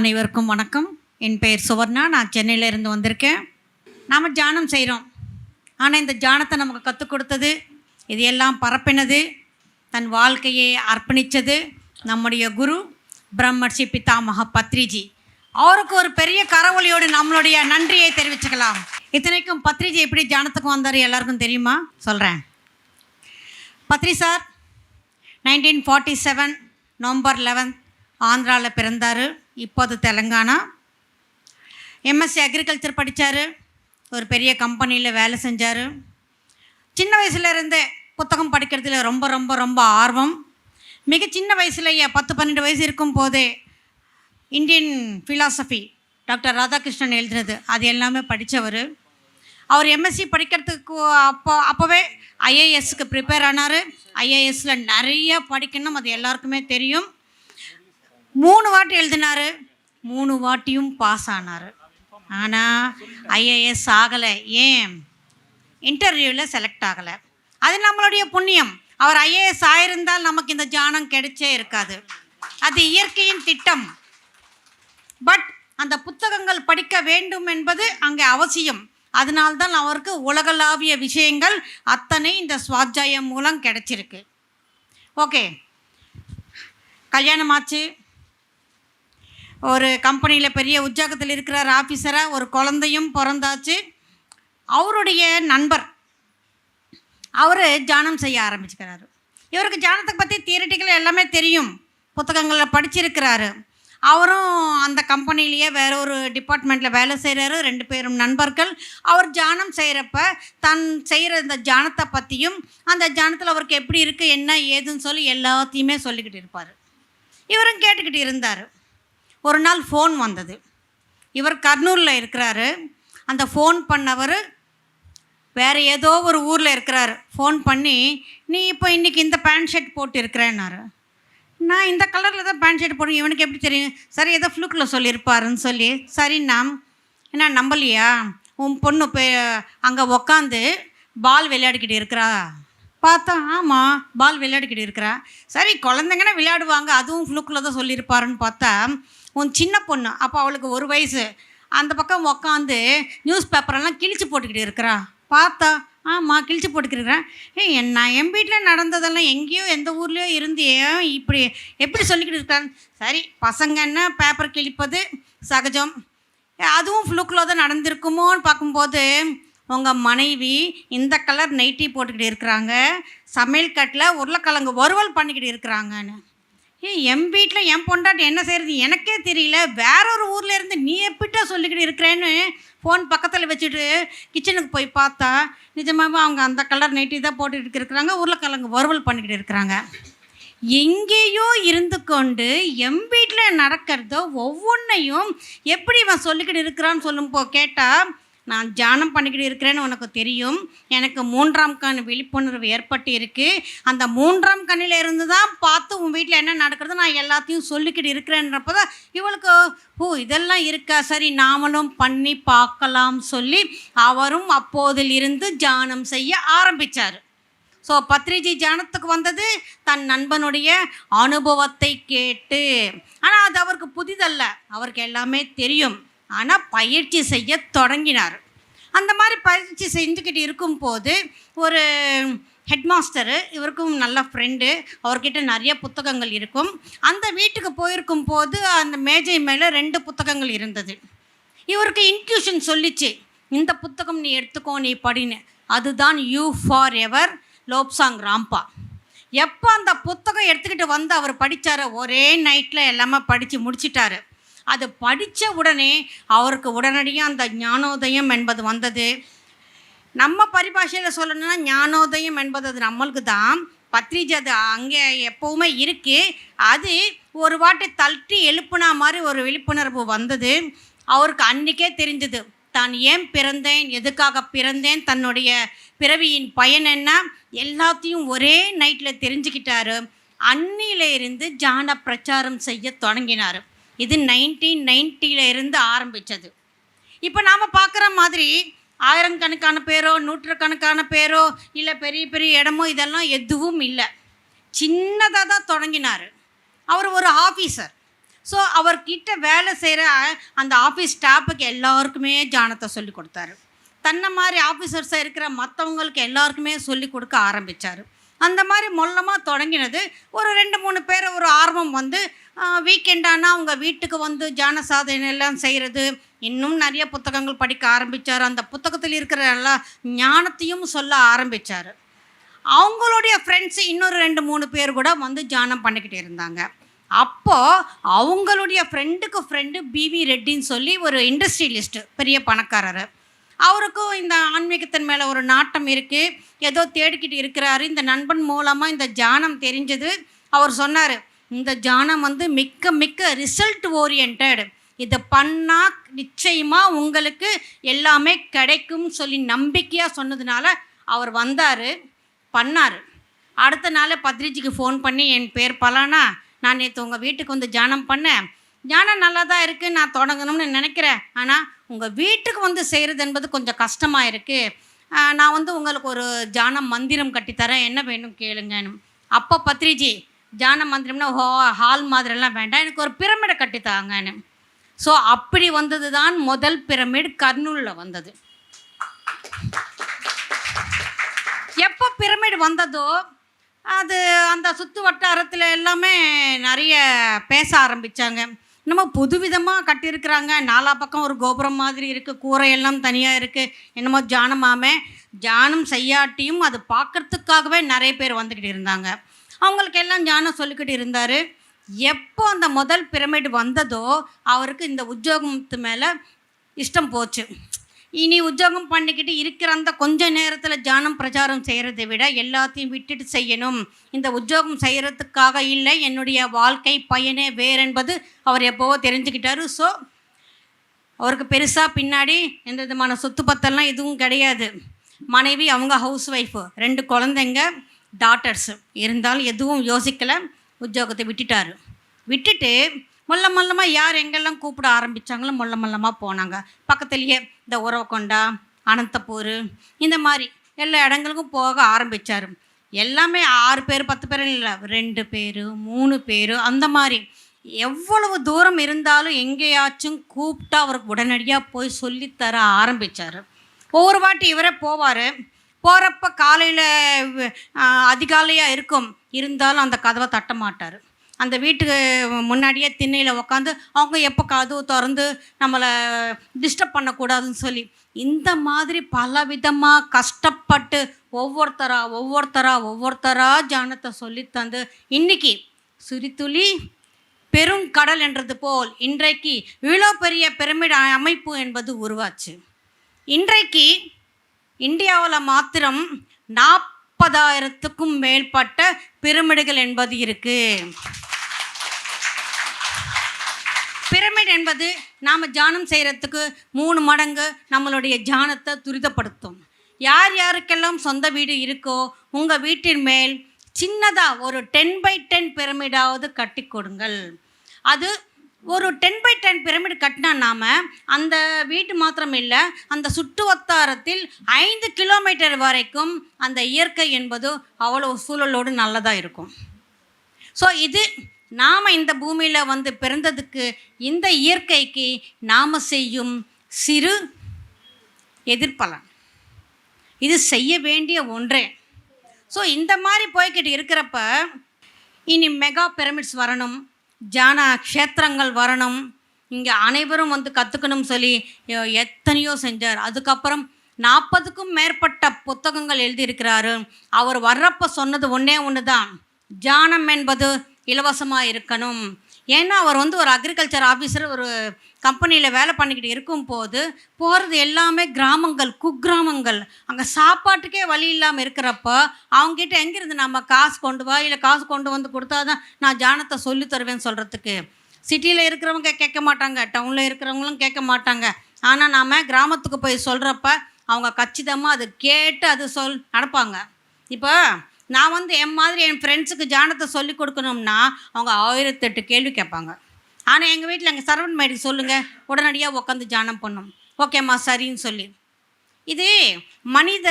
அனைவருக்கும் வணக்கம். என் பெயர் சுவர்ணா. நான் சென்னையிலேருந்து வந்திருக்கேன். நாம் தியானம் செய்கிறோம் ஆனால் இந்த ஜானத்தை நமக்கு கற்றுக் கொடுத்தது இது எல்லாம் பரப்பினது தன் வாழ்க்கையை அர்ப்பணித்தது நம்முடைய குரு பிரம்மர்ஷி பிதாமக பத்ரிஜி. அவருக்கு ஒரு பெரிய கரவொலியோடு நம்மளுடைய நன்றியை தெரிவிச்சுக்கலாம். இத்தனைக்கும் பத்ரிஜி எப்படி ஜானத்துக்கு வந்தார் எல்லாருக்கும் தெரியுமா? சொல்கிறேன் Badri sir nineteen forty seven November eleventh ஆந்திராவில் பிறந்தார். இப்போது தெலங்கானா. எம்எஸ்சி அக்ரிகல்ச்சர் படித்தார் ஒரு பெரிய கம்பெனியில் வேலை செஞ்சார். சின்ன வயசுலேருந்தே புத்தகம் படிக்கிறதுல ரொம்ப ரொம்ப ரொம்ப ஆர்வம். மிக சின்ன வயசுலேயே பத்து பன்னெண்டு வயசு இருக்கும் போதே இந்தியன் ஃபிலாசபி டாக்டர் ராதாகிருஷ்ணன் எழுதினது. அது எல்லாமே படித்தவர் அவர் எம்எஸ்சி படிக்கிறதுக்கு அப்போ அப்போவே ஐஏஎஸ்க்கு ப்ரிப்பேர் ஆனார். ஐஏஎஸ்ஸில் நிறைய படிக்கணும் அது எல்லாருக்குமே தெரியும். மூணு வாட்டி எழுதினார். மூணு வாட்டியும் பாஸ் ஆனார். ஆனால் ஐஏஎஸ் ஆகலை. ஏன்? இன்டர்வியூவில் செலக்ட் ஆகலை. அது நம்மளுடைய புண்ணியம். அவர் ஐஏஎஸ் ஆயிருந்தால் நமக்கு இந்த ஜானம் கிடைச்சே இருக்காது. அது இயற்கையின் திட்டம். பட் அந்த புத்தகங்கள் படிக்க வேண்டும் என்பது அங்கே அவசியம். அதனால்தான் அவருக்கு உலகளாவிய விஷயங்கள் அத்தனை இந்த சுவாத்தியாயம் மூலம் கிடைச்சிருக்கு. ஓகே கல்யாணமாச்சு. ஒரு கம்பெனியில் பெரிய உத்தியோகத்தில் இருக்கிறார் ஆஃபீஸராக ஒரு குழந்தையும் பிறந்தாச்சு. அவருடைய நண்பர் அவர் ஜானம் செய்ய ஆரம்பிச்சுக்கிறாரு. இவருக்கு ஜானத்தை பற்றி தியரட்டிக்கல் எல்லாமே தெரியும். புத்தகங்களில் படிச்சிருக்கிறாரு. அவரும் அந்த கம்பெனிலேயே வேற ஒரு டிபார்ட்மெண்ட்டில் வேலை செய்கிறாரு ரெண்டு பேரும் நண்பர்கள். அவர் ஜானம் செய்கிறப்ப தன் செய்கிற இந்த ஜானத்தை பற்றியும் அந்த ஜானத்தில் அவருக்கு எப்படி இருக்குது என்ன ஏதுன்னு சொல்லி எல்லாத்தையுமே சொல்லிக்கிட்டு இருப்பார். இவரும் கேட்டுக்கிட்டு இருந்தார். ஒரு நாள் ஃபோன் வந்தது. இவர் கர்னூலில் இருக்கிறாரு. அந்த ஃபோன் பண்ணவர் வேறு ஏதோ ஒரு ஊரில் இருக்கிறாரு. ஃபோன் பண்ணி நீ இப்போ இன்றைக்கி இந்த பேண்ட் ஷர்ட் போட்டு இருக்கிறேன்னாரு நான் இந்த கலரில் தான் பேண்ட் ஷர்ட் போடுங்க இவனுக்கு எப்படி தெரியும்? சரி ஏதோ ஃப்ளூக்கில் சொல்லியிருப்பாருன்னு சொல்லி. சரிண்ணா என்ன நம்பலையா? உன் பொண்ணு இப்போ அங்கே உக்காந்து பால் விளையாடிக்கிட்டு இருக்கிறா. பார்த்தா ஆமாம் பால் விளையாடிக்கிட்டு இருக்கிறா. சரி குழந்தைங்கன்னா விளையாடுவாங்க. அதுவும் ஃப்ளூக்கில் தான் சொல்லியிருப்பாருன்னு பார்த்தா உன் சின்ன பொண்ணு அப்போ அவளுக்கு ஒரு வயசு. அந்த பக்கம் உக்காந்து நியூஸ் பேப்பரெல்லாம் கிழிச்சு போட்டுக்கிட்டு இருக்கிறா. பார்த்தா ஆமாம் கிழிச்சு போட்டுக்கிறேன் ஏய் நான் என் வீட்டில் நடந்ததெல்லாம் எங்கேயோ எந்த ஊர்லேயோ இருந்து இப்படி எப்படி சொல்லிக்கிட்டு இருக்கான்? சரி பசங்கன்னா பேப்பர் கிழிப்பது? சகஜம். அதுவும் ஃப்ளூக்கில் தான் நடந்திருக்குமோன்னு பார்க்கும்போது உங்கள் மனைவி இந்த கலர் நைட்டி போட்டுக்கிட்டு இருக்கிறாங்க. சமையல் கட்டில் உருளைக்கிழங்கு வறுவல் பண்ணிக்கிட்டு இருக்கிறாங்கன்னு. ஏன் என் வீட்டில் என் பொண்டாட்டி என்ன செய்கிறது எனக்கே தெரியல. வேற ஒரு ஊரில் இருந்து நீ எப்பிட்டா சொல்லிக்கிட்டு இருக்கிறேன்னு ஃபோன் பக்கத்தில் வச்சுட்டு கிச்சனுக்கு போய் பார்த்தா நிஜமாகவே அவங்க அந்த கலர் நைட்டி தான் போட்டுக்கிட்டு இருக்கிறாங்க. உருளைக்கிழங்கு வறுவல் பண்ணிக்கிட்டு இருக்கிறாங்க. எங்கேயோ இருந்து கொண்டு எம் வீட்டில் நடக்கிறதோ ஒவ்வொன்றையும் எப்படி இவன் சொல்லிக்கிட்டு இருக்கிறான்னு சொல்லும் போ கேட்டால் நான் தியானம் பண்ணிக்கிட்டு இருக்கிறேன்னு உனக்கு தெரியும். எனக்கு மூன்றாம் கண் விழிப்புணர்வு ஏற்பட்டு இருக்குது அந்த மூன்றாம் கண்ணில் இருந்து தான் பார்த்து உன் வீட்டில் என்ன நடக்கிறது நான் எல்லாத்தையும் சொல்லிக்கிட்டு இருக்கிறேன்றப்போ தான் இவளுக்கு ஓ இதெல்லாம் இருக்கா? சரி நாமளும் பண்ணி பார்க்கலாம் சொல்லி அவரும் அப்போதிலிருந்து ஜானம் தியானம் செய்ய ஆரம்பித்தார் ஸோ பத்ரிஜி ஜானத்துக்கு வந்தது தன் நண்பனுடைய அனுபவத்தை கேட்டு. ஆனால் அது அவருக்கு புதிதல்ல. அவருக்கு எல்லாமே தெரியும். ஆனால் பயிற்சி செய்ய தொடங்கினார். அந்த மாதிரி பயிற்சி செஞ்சுக்கிட்டு இருக்கும்போது ஒரு ஹெட்மாஸ்டரு இவருக்கும் நல்ல ஃப்ரெண்டு அவர்கிட்ட நிறைய புத்தகங்கள் இருக்கும். அந்த வீட்டுக்கு போயிருக்கும் போது அந்த மேஜை மேலே ரெண்டு புத்தகங்கள் இருந்தது. இவருக்கு இன்ட்யூஷன் சொல்லிச்சு இந்த புத்தகம் நீ எடுத்துக்கோ நீ படின்னு. அதுதான் you forever Lobsang Rampa எப்போ அந்த புத்தகம் எடுத்துக்கிட்டு வந்து அவர் படித்தாரோ ஒரே நைட்டில் எல்லாமே படித்து முடிச்சிட்டாரு. அது படித்த உடனே அவருக்கு உடனடியாக அந்த ஞானோதயம் என்பது வந்தது. நம்ம பரிபாஷையில் சொல்லணும்னா ஞானோதயம் என்பது அது நம்மளுக்கு தான். பத்ரிஜ் அது அங்கே எப்போவுமே இருக்குது அது ஒரு வாட்டி தட்டி எழுப்புனா மாதிரி ஒரு விழிப்புணர்வு வந்தது. அவருக்கு அன்றைக்கே தெரிஞ்சது. தான் ஏன் பிறந்தேன்? எதுக்காக பிறந்தேன்? தன்னுடைய பிறவியின் பயன் என்ன? எல்லாத்தையும் ஒரே நைட்டில் தெரிஞ்சுக்கிட்டாரு. அன்னியில இருந்து ஜான பிரச்சாரம் செய்ய தொடங்கினார். இது நைன்டீன் நைன்ட்டியில் இருந்து ஆரம்பித்தது இப்போ நாம் பார்க்குற மாதிரி ஆயிரக்கணக்கான பேரோ நூற்றுக்கணக்கான பேரோ இல்லை பெரிய பெரிய இடமோ இதெல்லாம் எதுவும் இல்லை. சின்னதாக தான் தொடங்கினார். அவர் ஒரு ஆஃபீஸர் ஸோ அவர்கிட்ட வேலை செய்கிற அந்த ஆஃபீஸ் ஸ்டாஃபுக்கு எல்லாருக்குமே ஜானத்தை சொல்லி கொடுத்தாரு. தன்னை மாதிரி ஆஃபீஸர்ஸாக இருக்கிற மற்றவங்களுக்கு எல்லாருக்குமே சொல்லி கொடுக்க ஆரம்பித்தார் அந்த மாதிரி மொல்லமாக தொடங்கினது ஒரு ரெண்டு மூணு பேர் ஒரு ஆர்வம் வந்து வீக்கெண்டானால் அவங்க வீட்டுக்கு வந்து ஜான சாதனை எல்லாம் செய்கிறது இன்னும் நிறைய புத்தகங்கள் படிக்க ஆரம்பித்தார் அந்த புத்தகத்தில் இருக்கிற எல்லா ஞானத்தையும் சொல்ல ஆரம்பித்தார் அவங்களுடைய ஃப்ரெண்ட்ஸ் இன்னொரு ரெண்டு மூணு பேர் கூட வந்து ஜானம் பண்ணிக்கிட்டு இருந்தாங்க. அப்போது அவங்களுடைய ஃப்ரெண்டுக்கு ஃப்ரெண்டு பிவி ரெட்டின்னு சொல்லி ஒரு இண்டஸ்ட்ரியலிஸ்ட்டு பெரிய பணக்காரர். அவருக்கும் இந்த ஆன்மீகத்தின் மேலே ஒரு நாட்டம் இருக்குது ஏதோ தேடிக்கிட்டு இருக்கிறாரு. இந்த நண்பன் மூலமாக இந்த ஜானம் தெரிஞ்சது. அவர் சொன்னார் இந்த ஜானம் வந்து மிக்க மிக்க ரிசல்ட் ஓரியன்ட் இதை பண்ணால் நிச்சயமாக உங்களுக்கு எல்லாமே கிடைக்கும் சொல்லி நம்பிக்கையாக சொன்னதுனால அவர் வந்தார் பண்ணார். அடுத்த நாள் பத்ரிஜிக்கு ஃபோன் பண்ணி என் பேர் பலானா நான் நேற்று உங்கள் வீட்டுக்கு வந்து ஜானம் பண்ணேன். ஞானம் நல்லா தான் இருக்குது நான் தொடங்கணும்னு நினைக்கிறேன். ஆனால் உங்கள் வீட்டுக்கு வந்து செய்கிறது என்பது கொஞ்சம் கஷ்டமாக இருக்குது நான் வந்து உங்களுக்கு ஒரு ஜானம் மந்திரம் கட்டித்தரேன். என்ன வேணும் கேளுங்கன்னு. அப்போ பத்ரிஜி ஜான மந்திரம்னா ஹோ ஹால் மாதிரிலாம் வேண்டாம் எனக்கு ஒரு பிரமிடை கட்டித்தாங்கன்னு ஸோ அப்படி வந்தது தான் முதல் பிரமிட் கர்னூலில் வந்தது. எப்போ பிரமிட் வந்ததோ அது அந்த சுற்று வட்டாரத்தில் எல்லாமே நிறைய பேச ஆரம்பித்தாங்க நம்ம புதுவிதமாக கட்டியிருக்கிறாங்க. நாலா பக்கம் ஒரு கோபுரம் மாதிரி இருக்குது கூரையெல்லாம் தனியாக இருக்குது என்னமோ ஜானமாமே ஜானம் செய்யாட்டியும் அது பார்க்குறதுக்காகவே நிறைய பேர் வந்துக்கிட்டு இருந்தாங்க. அவங்களுக்கு எல்லாம் ஜானம் சொல்லிக்கிட்டு இருந்தார். எப்போ அந்த முதல் பிரமிட் வந்ததோ அவருக்கு இந்த உத்தியோகத்து மேலே இஷ்டம் போச்சு. இனி உத்தியோகம் பண்ணிக்கிட்டு இருக்கிற அந்த கொஞ்ச நேரத்தில் ஜானம் பிரச்சாரம் செய்கிறதை விட எல்லாத்தையும் விட்டுட்டு செய்யணும். இந்த உத்தியோகம் செய்கிறதுக்காக இல்லை என்னுடைய வாழ்க்கை பயனே வேறென்பது அவர் எப்போவோ தெரிஞ்சுக்கிட்டாரு. ஸோ அவருக்கு பெருசாக பின்னாடி எந்த விதமான சொத்து பத்தெல்லாம் எதுவும் கிடையாது. மனைவி அவங்க ஹவுஸ் ஒய்ஃபு ரெண்டு குழந்தைங்க. டாட்டர்ஸு இருந்தாலும் எதுவும் யோசிக்கலை. உத்தியோகத்தை விட்டுட்டார். விட்டுட்டு மொல்ல மொல்லமாக யார் எங்கெல்லாம் கூப்பிட ஆரம்பித்தாங்களோ மொல்ல மொல்லமாக போனாங்க. பக்கத்துலேயே இந்த உறவக்கொண்டா அனந்தப்பூர் இந்த மாதிரி எல்லா இடங்களுக்கும் போக ஆரம்பித்தார் எல்லாமே ஆறு பேர் பத்து பேர் இல்லை. ரெண்டு பேர் மூணு பேர் அந்த மாதிரி. எவ்வளவு தூரம் இருந்தாலும் எங்கேயாச்சும் கூப்பிட்டா அவருக்கு உடனடியாக போய் சொல்லித்தர ஆரம்பித்தார் ஒவ்வொரு வாட்டி இவரே போவார். போகிறப்ப காலையில் அதிகாலையாக இருக்கும். இருந்தாலும் அந்த கதவை தட்ட மாட்டார். அந்த வீட்டுக்கு முன்னாடியே திண்ணையில் உக்காந்து அவங்க எப்போ கதவு திறந்து நம்மளை டிஸ்டர்ப் பண்ணக்கூடாதுன்னு சொல்லி இந்த மாதிரி பல விதமாக கஷ்டப்பட்டு ஒவ்வொருத்தரா ஒவ்வொருத்தரா ஒவ்வொருத்தரா ஜானத்தை சொல்லி தந்து இன்னைக்கு பெரும் பெருங்கடல் என்றது போல் இன்றைக்கு இவ்வளோ பெரிய பிரமிட் அமைப்பு என்பது உருவாச்சு. இன்றைக்கு இந்தியாவில் மாத்திரம் நாற்பதாயிரத்துக்கும் மேற்பட்ட பிரமிடுகள் என்பது இருக்குது பிரமிட் என்பது நாம் ஜானம் செய்கிறதுக்கு மூணு மடங்கு நம்மளுடைய ஜானத்தை துரிதப்படுத்தும். யார் யாருக்கெல்லாம் சொந்த வீடு இருக்கோ உங்கள் வீட்டின் மேல் சின்னதாக ஒரு டென் பை டென் பிரமிடாவது கட்டி கொடுங்கள். அது ஒரு டென் பை டென் பிரமிட் கட்டினா நாம் அந்த வீட்டு மாத்திரம் இல்லை அந்த சுற்று வட்டாரத்தில் ஐந்து கிலோமீட்டர் வரைக்கும் அந்த இயற்கை என்பது அவ்வளோ சூழலோடு நல்லதாக இருக்கும். ஸோ இது நாம் இந்த பூமியில் வந்து பிறந்ததுக்கு இந்த இயற்கைக்கு நாம் செய்யும் சிறு எதிர்ப்பலன். இது செய்ய வேண்டிய ஒன்றே. ஸோ இந்த மாதிரி போய்கிட்டு இருக்கிறப்ப இனி மெகா பிரமிட்ஸ் வரணும். ஜான க்ஷேத்திரங்கள் வரணும். இங்கே அனைவரும் வந்து கற்றுக்கணும் சொல்லி எத்தனையோ செஞ்சார். அதுக்கப்புறம் நாற்பதுக்கும் மேற்பட்ட புத்தகங்கள் எழுதியிருக்கிறாரு. அவர் வர்றப்ப சொன்னது ஒன்றே ஒன்று தான் ஜானம் என்பது இலவசமாக இருக்கணும். ஏன்னா அவர் வந்து ஒரு அக்ரிகல்ச்சர் ஆஃபீஸர் ஒரு கம்பெனியில் வேலை பண்ணிக்கிட்டு இருக்கும் போது போகிறது எல்லாமே கிராமங்கள் குக்கிராமங்கள். அங்கே சாப்பாட்டுக்கே வழி இல்லாமல் இருக்கிறப்ப அவங்ககிட்ட எங்கேருந்து நம்ம காசு கொண்டு வா இல்லை காசு கொண்டு வந்து கொடுத்தா தான் நான் ஜானத்தை சொல்லி தருவேன்னு சொல்கிறதுக்கு சிட்டியில் இருக்கிறவங்க கேட்க மாட்டாங்க டவுனில் இருக்கிறவங்களும் கேட்க மாட்டாங்க. ஆனால் நாம் கிராமத்துக்கு போய் சொல்கிறப்ப அவங்க கச்சிதமாக அது கேட்டு அது சொல் நடப்பாங்க. இப்போ நான் வந்து என் மாதிரி என் ஃப்ரெண்ட்ஸுக்கு ஜானத்தை சொல்லி கொடுக்கணும்னா அவங்க ஆயிரத்தெட்டு கேள்வி கேட்பாங்க. ஆனால் எங்கள் வீட்டில் எங்கள் சரவண் மேடிக்கு சொல்லுங்கள் உடனடியாக உட்காந்து ஜானம் பண்ணும். ஓகேம்மா சரின்னு சொல்லி. இது மனித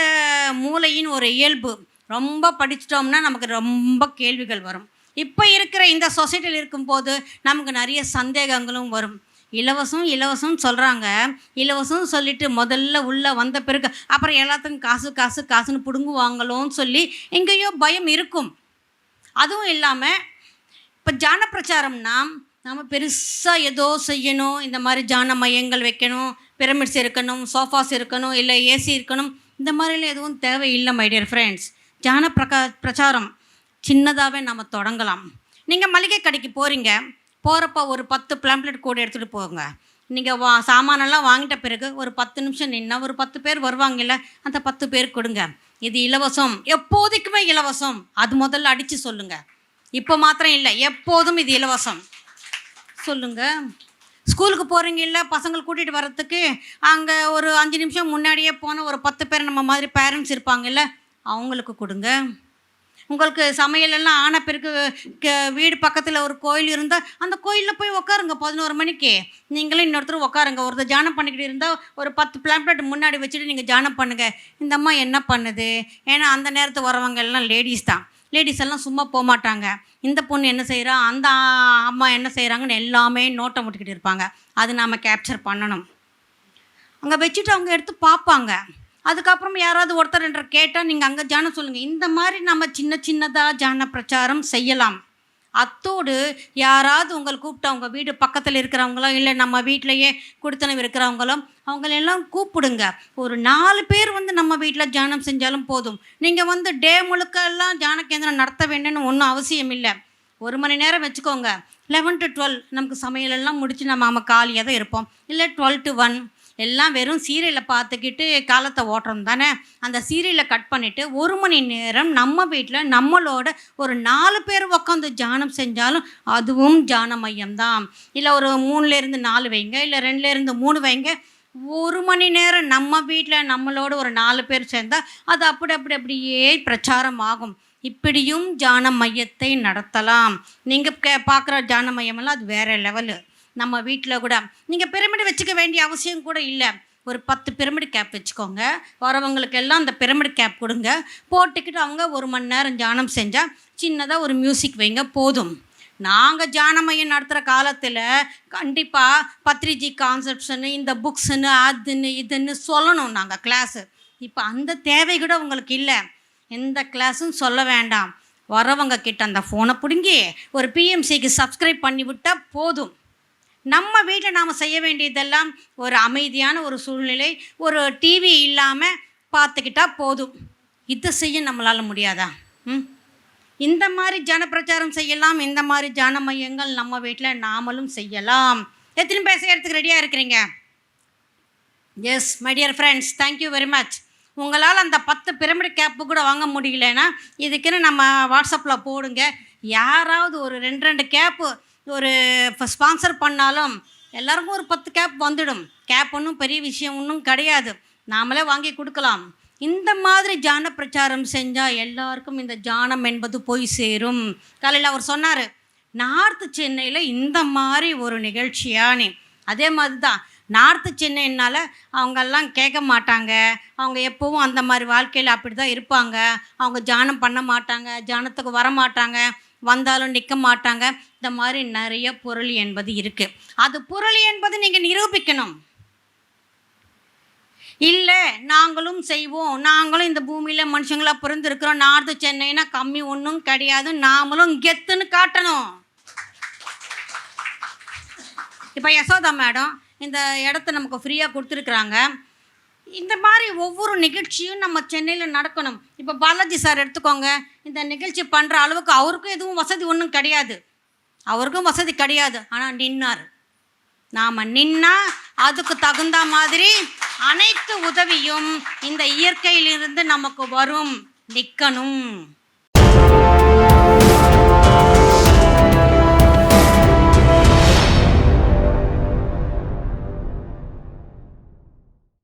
மூளையின் ஒரு இயல்பு. ரொம்ப படிச்சிட்டோம்னா நமக்கு ரொம்ப கேள்விகள் வரும். இப்போ இருக்கிற இந்த சொசைட்டியில் இருக்கும்போது நமக்கு நிறைய சந்தேகங்களும் வரும். இலவசம் இலவசம் சொல்கிறாங்க இலவசம் சொல்லிட்டு முதல்ல உள்ளே வந்த பிறகு அப்புறம் எல்லாத்துக்கும் காசு காசு காசுன்னு பிடுங்குவாங்களோன்னு சொல்லி எங்கேயோ பயம் இருக்கும். அதுவும் இல்லாமல் இப்போ ஜான பிரச்சாரம்னா நம்ம பெருசாக ஏதோ செய்யணும். இந்த மாதிரி ஜான மையங்கள் வைக்கணும். பிரமிட்ஸ் இருக்கணும். சோஃபாஸ் இருக்கணும். இல்லை ஏசி இருக்கணும். இந்த மாதிரிலாம் எதுவும் தேவையில்லை மை டியர் ஃப்ரெண்ட்ஸ் ஜான பிரகா பிரச்சாரம் சின்னதாகவே நம்ம தொடங்கலாம். நீங்கள் மளிகை கடைக்கு போகிறீங்க போகிறப்ப ஒரு பத்து பிளாம்ப்ளெட் கூட எடுத்துகிட்டு போங்க. நீங்கள் வா சாமானெல்லாம் வாங்கிட்ட பிறகு ஒரு பத்து நிமிஷம் நின்னா ஒரு பத்து பேர் வருவாங்கல்ல அந்த பத்து பேர் கொடுங்க. இது இலவசம். எப்போதைக்குமே இலவசம். அது முதல்ல அடித்து சொல்லுங்கள் இப்போ மாத்திரம் இல்லை எப்போதும் இது இலவசம். சொல்லுங்க. ஸ்கூலுக்கு போகிறீங்க இல்லை பசங்களை கூட்டிகிட்டு வர்றதுக்கு அங்கே ஒரு அஞ்சு நிமிஷம் முன்னாடியே போன ஒரு பத்து பேர் நம்ம மாதிரி பேரண்ட்ஸ் இருப்பாங்கல்ல அவங்களுக்கு கொடுங்க. உங்களுக்கு சமையல் எல்லாம் ஆன பிறகு க- வீடு பக்கத்தில் ஒரு கோயில் இருந்தால் அந்த கோயிலில் போய் உட்காருங்க பதினோரு மணிக்கு. நீங்களும் இன்னொருத்தர் உட்காருங்க ஒருத்தர் ஜானம் பண்ணிக்கிட்டு இருந்தால் ஒரு பத்து பிளாம்ப்ளெட் முன்னாடி வச்சுட்டு நீங்கள் ஜானம் பண்ணுங்கள் இந்த அம்மா என்ன பண்ணுது? ஏன்னா அந்த நேரத்து வரவங்க எல்லாம் லேடிஸ் தான். லேடிஸ் எல்லாம் சும்மா போக மாட்டாங்க இந்த பொண்ணு என்ன செய்கிறா அந்த அம்மா என்ன செய்கிறாங்கன்னு எல்லாமே நோட்டம் விட்டுக்கிட்டு இருப்பாங்க. அது நாம் கேப்சர் பண்ணணும். அங்கே வச்சுட்டு அவங்க எடுத்து பார்ப்பாங்க. அதுக்கப்புறம் யாராவது ஒருத்தர் என்ற கேட்டால் நீங்கள் அங்கே ஜானம் சொல்லுங்கள் இந்த மாதிரி நம்ம சின்ன சின்னதாக ஜான பிரச்சாரம் செய்யலாம். அத்தோடு யாராவது உங்களை கூப்பிட்டு அவங்க வீடு பக்கத்தில் இருக்கிறவங்களோ இல்லை நம்ம வீட்டிலையே குடித்தனம் இருக்கிறவங்களோ அவங்களெல்லாம் கூப்பிடுங்க. ஒரு நாலு பேர் வந்து நம்ம வீட்டில் ஜானம் செஞ்சாலும் போதும். நீங்கள் வந்து டே முழுக்க எல்லாம் ஜான கேந்திரம் நடத்த வேண்டும்னு ஒன்றும் அவசியம் இல்லை. ஒரு மணி நேரம் வச்சுக்கோங்க. லெவன் டு டுவெல் நமக்கு சமையலெல்லாம் முடித்து நம்ம நம்ம காலியாக தான் இருப்போம். இல்லை டுவெல் டு ஒன் எல்லாம் வெறும் சீரியலை பார்த்துக்கிட்டு காலத்தை ஓட்டுறோம் தானே? அந்த சீரியலை கட் பண்ணிவிட்டு ஒரு மணி நேரம் நம்ம வீட்டில் நம்மளோட ஒரு நாலு பேர் உட்காந்து ஜானம் செஞ்சாலும் அதுவும் தியான மையம்தான். இல்லை ஒரு மூணுலேருந்து நாலு வைங்க இல்லை ரெண்டுலேருந்து மூணு வைங்க. ஒரு மணி நேரம் நம்ம வீட்டில் நம்மளோட ஒரு நாலு பேர் சேர்ந்தால் அது அப்படி அப்படி அப்படியே பிரச்சாரம் ஆகும் இப்படியும் ஜான மையத்தை நடத்தலாம். நீங்கள் கே பார்க்குற ஜான மையமெல்லாம் அது வேறு லெவலு. நம்ம வீட்டில் கூட. நீங்கள் பிரமிடு வச்சுக்க வேண்டிய அவசியம் கூட இல்லை. ஒரு பத்து பிரமிடு கேப் வச்சுக்கோங்க. வரவங்களுக்கு எல்லாம் அந்த பிரமிடு கேப் கொடுங்க. போட்டுக்கிட்டு அவங்க ஒரு மணி நேரம் தியானம் செஞ்சால் சின்னதாக ஒரு மியூசிக் வைங்க போதும். நாங்கள் ஜானமையம் நடத்துகிற காலத்தில் கண்டிப்பாக பத்ரிஜி கான்செப்ஷனு இந்த புக்ஸுன்னு அதுன்னு இதுன்னு சொல்லணும் நாங்கள் கிளாஸு இப்போ அந்த தேவை கூட உங்களுக்கு இல்லை. எந்த கிளாஸும் சொல்ல வேண்டாம். வரவங்க கிட்ட அந்த ஃபோனை பிடுங்கி ஒரு பிஎம்சிக்கு சப்ஸ்கிரைப் பண்ணி விட்டால் போதும். நம்ம வீட்டில் நாம் செய்ய வேண்டியதெல்லாம் ஒரு அமைதியான ஒரு சூழ்நிலை ஒரு டிவி இல்லாமல் பார்த்துக்கிட்டா போதும். இதை செய்ய நம்மளால் முடியாதா? ம்? இந்த மாதிரி ஜனப்பிரச்சாரம் செய்யலாம் இந்த மாதிரி ஜன மையங்கள் நம்ம வீட்டில் நாமளும் செய்யலாம். எத்தனை பேர் செய்யறதுக்கு ரெடியாக இருக்கிறீங்க? Yes my dear friends thank you very much உங்களால் அந்த பத்து பிரமிடு கேப்பு கூட வாங்க முடியலன்னா இதுக்குன்னு நம்ம வாட்ஸ்அப்பில் போடுங்க. யாராவது ஒரு ரெண்டு ரெண்டு கேப்பு ஒரு இப்போ ஸ்பான்சர் பண்ணாலும் எல்லாருக்கும் ஒரு பத்து கேப் வந்துடும். கேப் ஒன்றும் பெரிய விஷயம் ஒன்றும் கிடையாது. நாமளே வாங்கி கொடுக்கலாம். இந்த மாதிரி ஜான பிரச்சாரம் செஞ்சால் எல்லாருக்கும் இந்த ஜானம் என்பது போய் சேரும். காலையில் அவர் சொன்னார் நார்த்து சென்னையில் இந்த மாதிரி ஒரு நிகழ்ச்சியானே அதே மாதிரி தான் நார்த்து சென்னைனால அவங்கெல்லாம் கேட்க மாட்டாங்க. அவங்க எப்போவும் அந்த மாதிரி வாழ்க்கையில் அப்படி தான் இருப்பாங்க. அவங்க ஜானம் பண்ண மாட்டாங்க. ஜானத்துக்கு வர மாட்டாங்க வந்தாலும் நிற்க மாட்டாங்க. இந்த மாதிரி நிறைய பொருள் என்பது இருக்குது அது பொருள் என்பது நீங்கள் நிரூபிக்கணும். இல்லை நாங்களும் செய்வோம். நாங்களும் இந்த பூமியில் மனுஷங்களாக பிறந்திருக்கிறோம். நார்த்து சென்னைனா கம்மி ஒன்றும் கிடையாது. நாமளும் கெத்துன்னு காட்டணும். இப்போ யசோதா மேடம் இந்த இடத்த நமக்கு ஃப்ரீயாக கொடுத்துருக்குறாங்க. இந்த மாதிரி ஒவ்வொரு நிகழ்ச்சியும் நம்ம சென்னையில் நடக்கணும். இப்போ பாலாஜி சார் எடுத்துக்கோங்க. இந்த நிகழ்ச்சி பண்ணுற அளவுக்கு அவருக்கும் எதுவும் வசதி ஒன்றும் கிடையாது. அவருக்கும் வசதி கிடையாது. ஆனால் நின்னார். நாம் நின்னா அதுக்கு தகுந்த மாதிரி அனைத்து உதவியும் இந்த இயற்கையிலிருந்து நமக்கு வரும். நிற்கணும்